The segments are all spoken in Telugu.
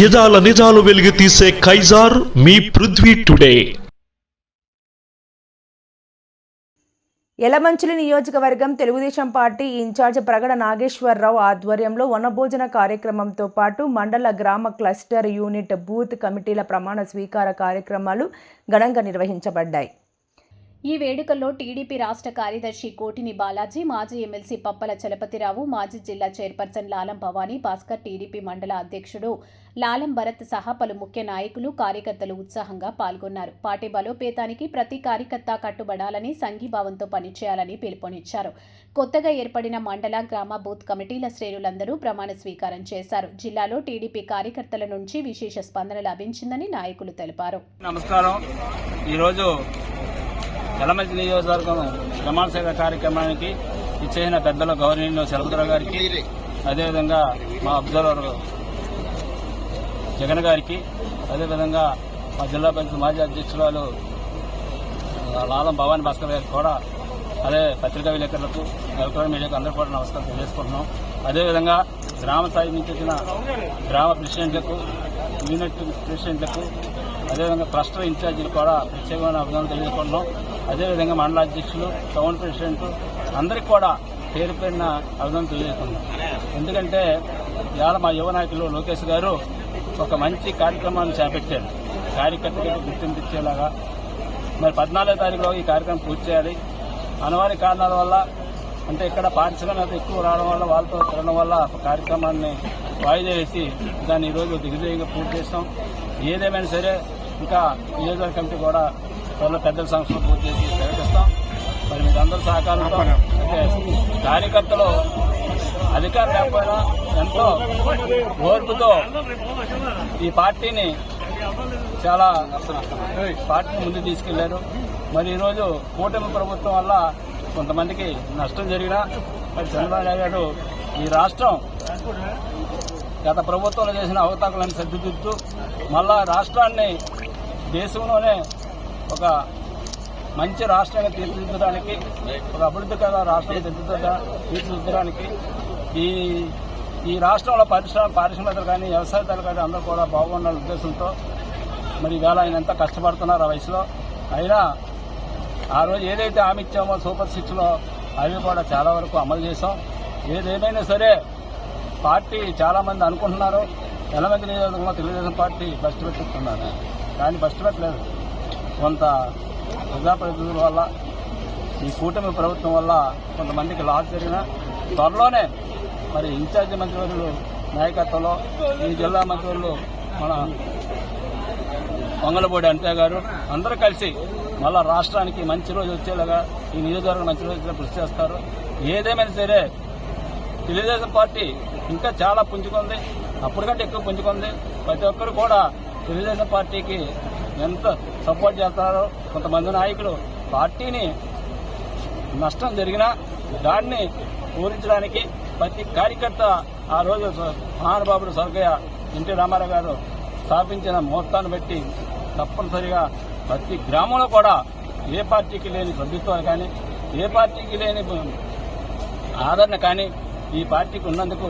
యదాల నిజాలు వెలుగు తీసే కైజార్ మీ పృథ్వీ టుడే. యలమంచిలి నియోజకవర్గం తెలుగుదేశం పార్టీ ఇన్ఛార్జ్ ప్రగడ నాగేశ్వరరావు ఆధ్వర్యంలో వనభోజన కార్యక్రమంతో పాటు మండల గ్రామ క్లస్టర్ యూనిట్ బూత్ కమిటీల ప్రమాణ స్వీకార కార్యక్రమాలు ఘనంగా నిర్వహించబడ్డాయి. ఈ వేడుకల్లో టీడీపీ రాష్ట్ర కార్యదర్శి కోటిని బాలాజీ మాజీ ఎమ్మెల్సీ పప్పల చలపతిరావు మాజీ జిల్లా చైర్పర్సన్ లాలం భవానీ భాస్కర్ టీడీపీ మండల అధ్యక్షుడు లాలం భరత్ సహా పలు ముఖ్య నాయకులు కార్యకర్తలు ఉత్సాహంగా పాల్గొన్నారు. పార్టీ బలోపేతానికి ప్రతి కార్యకర్త కట్టుబడాలని సంఘీభావంతో పనిచేయాలని పిలుపునిచ్చారు. కొత్తగా ఏర్పడిన మండల గ్రామ బూత్ కమిటీల శ్రేణులందరూ ప్రమాణ స్వీకారం చేశారు. జిల్లాలో టీడీపీ కార్యకర్తల నుంచి విశేష స్పందన లభించిందని నాయకులు తెలిపారు. నమస్కారం. ఈరోజు ఎలమంచి నియోజకవర్గం ప్రమాణ సేవ కార్యక్రమానికి ఇచ్చేసిన పెద్దల గౌరవనీయులు శరభద్రరావు గారికి అదేవిధంగా మా అబ్జర్వర్ జగన్ గారికి అదేవిధంగా మా జిల్లా పరిషత్ మాజీ అధ్యక్షురాలు లాలం భవాని భాస్కర్ గారికి కూడా అదే పత్రికా విలేకరులకు ఎలక్ట్రానిక్ మీడియాకు అందరూ కూడా నమస్కారం తెలియజేసుకుంటున్నాం. అదేవిధంగా గ్రామ స్థాయి నుంచి వచ్చిన గ్రామ ప్రెసిడెంట్లకు యూనిట్ ప్రెసిడెంట్లకు అదేవిధంగా క్లస్టర్ ఇన్ఛార్జీలు కూడా ప్రత్యేకమైన అభినందనలు తెలియజేసుకుంటున్నాం. అదేవిధంగా మండల అధ్యక్షులు టౌన్ ప్రెసిడెంట్ అందరికీ కూడా పేరు పేరున అభినందనలు తెలియజేస్తున్నాం ఎందుకంటే ఇవాళ మా యువ నాయకులు లోకేష్ గారు ఒక మంచి కార్యక్రమాన్ని చేపట్టారు. కార్యకర్తలకు గుర్తింపు ఇచ్చేలాగా. మరి పద్నాలుగో తారీఖులో ఈ కార్యక్రమం పూర్తి చేయాలి. అనివార్య కారణాల వల్ల అంటే ఇక్కడ పారిశ్రామికత ఎక్కువ రావడం వల్ల వాళ్ళతో తిరగడం వల్ల ఒక కార్యక్రమాన్ని వాయిదా వేసి దాన్ని ఈరోజు దిగ్విజయంగా పూర్తి చేస్తాం. ఏదేమైనా సరే ఇంకా నియోజకవర్గ కమిటీ కూడా త్వరలో పెద్దల సంస్థలు పూర్తి చేసి ప్రకటిస్తాం. మరి మీకు అందరూ సహకారంతో అంటే కార్యకర్తలు అధికారం లేకపోయినా ఎంతో ఓర్పుతో ఈ పార్టీని చాలా పార్టీని ముందు తీసుకెళ్ళారు. మరి ఈరోజు కూటమి ప్రభుత్వం వల్ల కొంతమందికి నష్టం జరిగినా మరి చంద్రబాబు నాయుడు గారు ఈ రాష్ట్రం గత ప్రభుత్వంలో చేసిన అవతాకులను సర్దిదిద్దుతూ మళ్ళా రాష్ట్రాన్ని దేశంలోనే ఒక మంచి రాష్ట్రాన్ని తీర్చిదిద్దడానికి ఒక అభివృద్ధికర రాష్ట్రాన్ని తీర్చిదిద్ద తీర్చిదిద్దడానికి ఈ ఈ రాష్ట్రంలో పరిశ్రమ పారిశ్రామికలు కానీ వ్యవసాయదారులు కానీ అందరూ కూడా బాగుండాలనే ఉద్దేశంతో మరి ఇవాళ ఆయన ఎంత కష్టపడుతున్నారు ఆ వయసులో. అయినా ఆ రోజు ఏదైతే హామీ ఇచ్చామో సూపర్ సిక్స్లో అవి కూడా చాలా వరకు అమలు చేశాం. ఏదేమైనా సరే పార్టీ చాలామంది అనుకుంటున్నారు. ఎలమంది నియోజకవర్గంలో తెలుగుదేశం పార్టీ ఫస్ట్ పెట్టుకుంటున్నారు కానీ ఫస్ట్ పెట్టలేదు. కొంత ప్రజాప్రతినిధుల వల్ల ఈ కూటమి ప్రభుత్వం వల్ల కొంతమందికి లాస్ జరిగిన త్వరలోనే మరి ఇన్ఛార్జి మంత్రివర్యులు నాయకత్వంలో ఈ జిల్లా మంత్రివర్యులు మన పొంగలపూడి అంతే గారు. అందరూ కలిసి మళ్ళా రాష్ట్రానికి మంచి రోజు వచ్చేలాగా ఈ నియోజకవర్గం మంచి రోజు వచ్చేలా కృషి చేస్తారు. ఏదేమైనా సరే తెలుగుదేశం పార్టీ ఇంకా చాలా పుంజుకుంది. అప్పటికంటే ఎక్కువ పుంజుకుంది. ప్రతి ఒక్కరు కూడా తెలుగుదేశం పార్టీకి ఎంత సపోర్ట్ చేస్తారో కొంతమంది నాయకులు పార్టీని నష్టం జరిగినా దాన్ని పూరించడానికి ప్రతి కార్యకర్త ఆ రోజు మహానుభావుడు స్వర్గయ్య ఎన్టీ రామారావు గారు స్థాపించిన ముహూర్తాన్ని బట్టి తప్పనిసరిగా ప్రతి గ్రామంలో కూడా ఏ పార్టీకి లేని సభ్యత్వాలు కానీ ఏ పార్టీకి లేని ఆదరణ కానీ ఈ పార్టీకి ఉన్నందుకు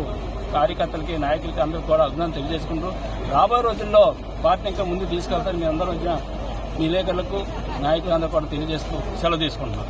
కార్యకర్తలకి నాయకులకి అందరికీ కూడా అభినందన తెలియజేసుకుంటూ రాబోయే రోజుల్లో పార్టీ ఇంకా ముందు తీసుకెళ్తారు మీ అందరూ వచ్చిన మీ నాయకులందరూ కూడా తెలియజేస్తూ సెలవు తీసుకుంటున్నాం.